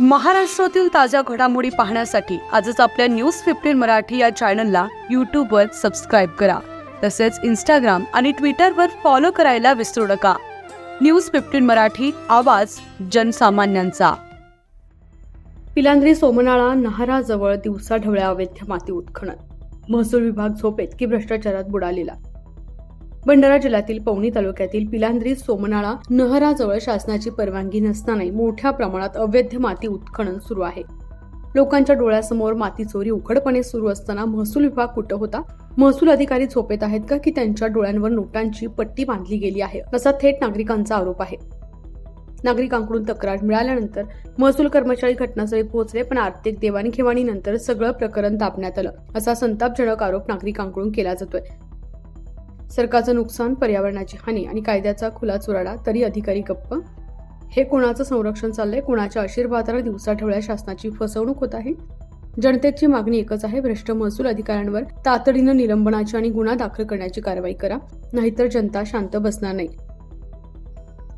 महाराष्ट्रातील ताज्या घडामोडी पाहण्यासाठी आजच आपल्या न्यूज फिफ्टीन मराठी या चॅनलला यूट्यूबवर सबस्क्राईब करा. तसेच इंस्टाग्राम आणि ट्विटरवर फॉलो करायला विसरू नका. न्यूज फिफ्टीन मराठी आवाज जनसामान्यांचा. पिलांद्री सोमनाळा नहाराजवळ दिवसा ढवळ्या अवैध माती उत्खनन. महसूल विभाग झोपेत की भ्रष्टाचारात बुडालेला? भंडारा जिल्ह्यातील पवनी तालुक्यातील पिलांद्री सोमनाळा नहराजवळ शासनाची परवानगी नसतानाही मोठ्या प्रमाणात अवैध माती उत्खनन सुरू आहे. लोकांच्या डोळ्यासमोर माती चोरी उघडपणे सुरू असताना महसूल विभाग कुठं होता? महसूल अधिकारी झोपेत आहेत का की त्यांच्या डोळ्यांवर नोटांची पट्टी बांधली गेली आहे? असा थेट नागरिकांचा आरोप आहे. नागरिकांकडून तक्रार मिळाल्यानंतर महसूल कर्मचारी घटनास्थळी पोहोचले पण आर्थिक देवाणघेवाणीनंतर सगळं प्रकरण दाबण्यात आलं असा संतापजनक आरोप नागरिकांकडून केला जातोय. सरकारचं नुकसान पर्यावरणाची हानी आणि कायद्याचा खुला चुराडा तरी अधिकारी गप्प? हे कोणाचं संरक्षण चाललंय? कोणाच्या आशीर्वादाला ठेवल्या शासनाची फसवणूक होत आहे? जनतेची मागणी एकच आहे भ्रष्ट महसूल अधिकाऱ्यांवर तातडीनं निलंबनाची आणि गुन्हा दाखल करण्याची कारवाई करा नाहीतर जनता शांत बसणार नाही.